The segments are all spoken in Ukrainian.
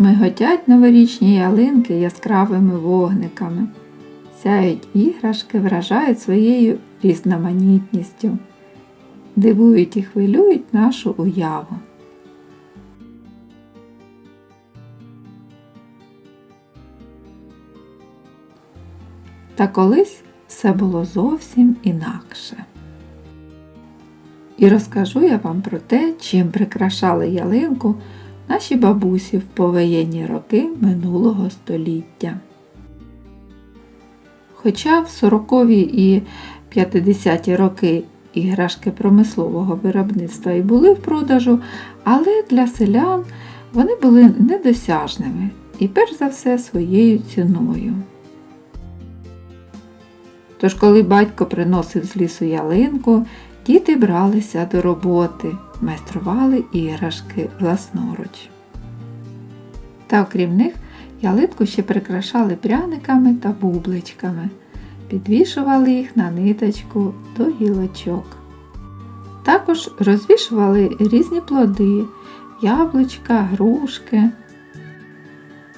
Миготять новорічні ялинки яскравими вогниками. Сяють іграшки, вражають своєю різноманітністю, дивують і хвилюють нашу уяву. Та колись все було зовсім інакше. І розкажу я вам про те, чим прикрашали ялинку наші бабусі в повоєнні роки минулого століття. Хоча в 40-ві і 50-ті роки іграшки промислового виробництва і були в продажу, але для селян вони були недосяжними і перш за все своєю ціною. Тож, коли батько приносив з лісу ялинку, діти бралися до роботи, майстрували іграшки власноруч. Та окрім них, ялинку ще прикрашали пряниками та бубличками, підвішували їх на ниточку до гілочок. Також розвішували різні плоди, яблучка, грушки,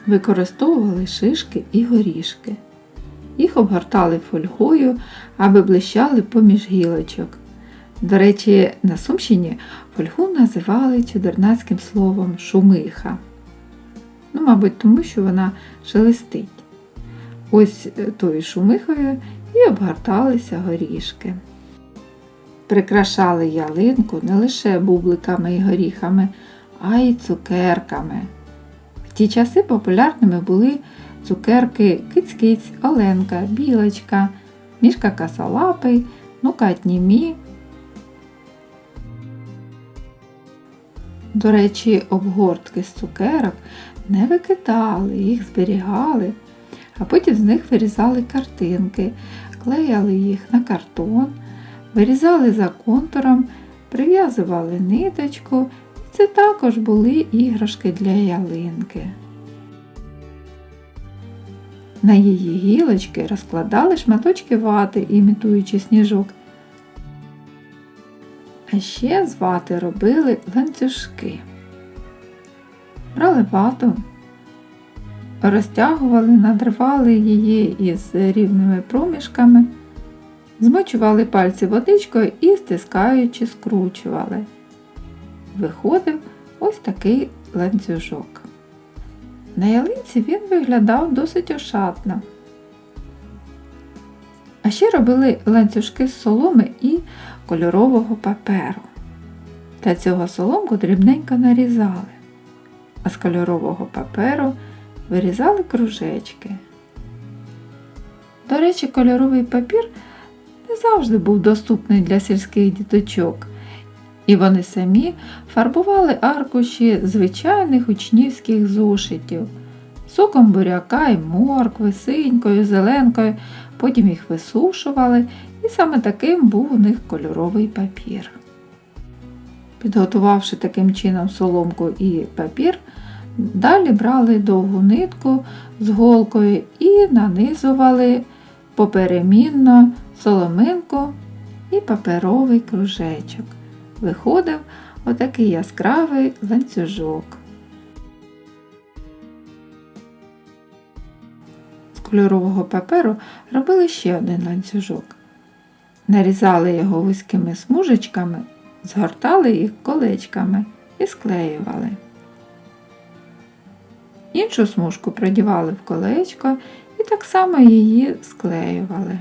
використовували шишки і горішки. Їх обгортали фольгою, аби блищали поміж гілочок. До речі, на Сумщині фольгу називали чудернацьким словом шумиха. Ну, мабуть, тому що вона шелестить. Ось е, тою шумихою і обгорталися горішки. Прикрашали ялинку не лише бубликами і горіхами, а й цукерками. В ті часи популярними були цукерки киць-киць, оленка, білочка, мішка касалапий, нукатнімі. До речі, обгортки з цукерок не викидали, їх зберігали, а потім з них вирізали картинки, клеяли їх на картон, вирізали за контуром, прив'язували ниточку, це також були іграшки для ялинки. На її гілочки розкладали шматочки вати, імітуючи сніжок. А ще з вати робили ланцюжки. Брали вату, розтягували, надривали її із рівними проміжками, змочували пальці водичкою і, стискаючи, скручували. Виходив ось такий ланцюжок. На ялинці він виглядав досить ошатно. А ще робили ланцюжки з соломи і кольорового паперу. Для цього соломку дрібненько нарізали, а з кольорового паперу вирізали кружечки. До речі, кольоровий папір не завжди був доступний для сільських діточок, і вони самі фарбували аркуші звичайних учнівських зошитів, соком буряка і моркви, синькою, зеленкою, потім їх висушували, і саме таким був у них кольоровий папір. Підготувавши таким чином соломку і папір, далі брали довгу нитку з голкою і нанизували поперемінно соломинку і паперовий кружечок. Виходив отакий яскравий ланцюжок. З кольорового паперу робили ще один ланцюжок. Нарізали його вузькими смужечками, згортали їх колечками і склеювали. Іншу смужку продівали в колечко і так само її склеювали.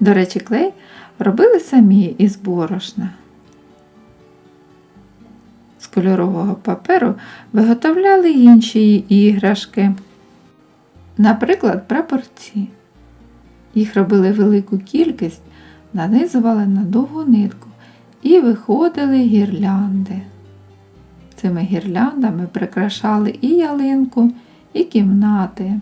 До речі, клей робили самі із борошна. Кольорового паперу виготовляли інші іграшки, наприклад, прапорці. Їх робили велику кількість, нанизували на довгу нитку і виходили гірлянди. Цими гірляндами прикрашали і ялинку, і кімнати.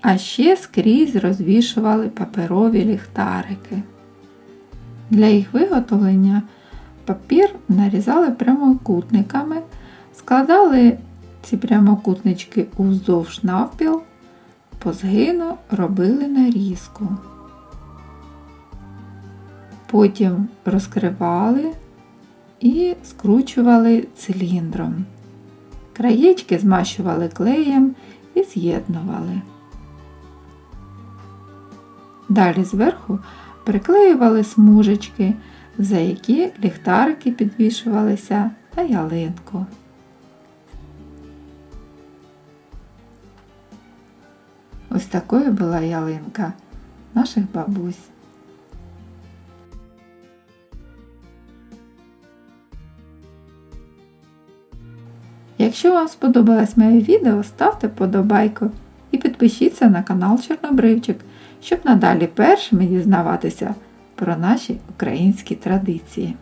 А ще скрізь розвішували паперові ліхтарики. Для їх виготовлення папір нарізали прямокутниками, складали ці прямокутнички уздовж навпіл, по згину робили нарізку. Потім розкривали і скручували циліндром. Краєчки змащували клеєм і з'єднували. Далі зверху приклеювали смужечки, за які ліхтарики підвішувалися на ялинку. Ось такою була ялинка наших бабусь. Якщо вам сподобалось моє відео, ставте подобайку і підпишіться на канал Чорнобривчик, щоб надалі першими дізнаватися про наші українські традиції.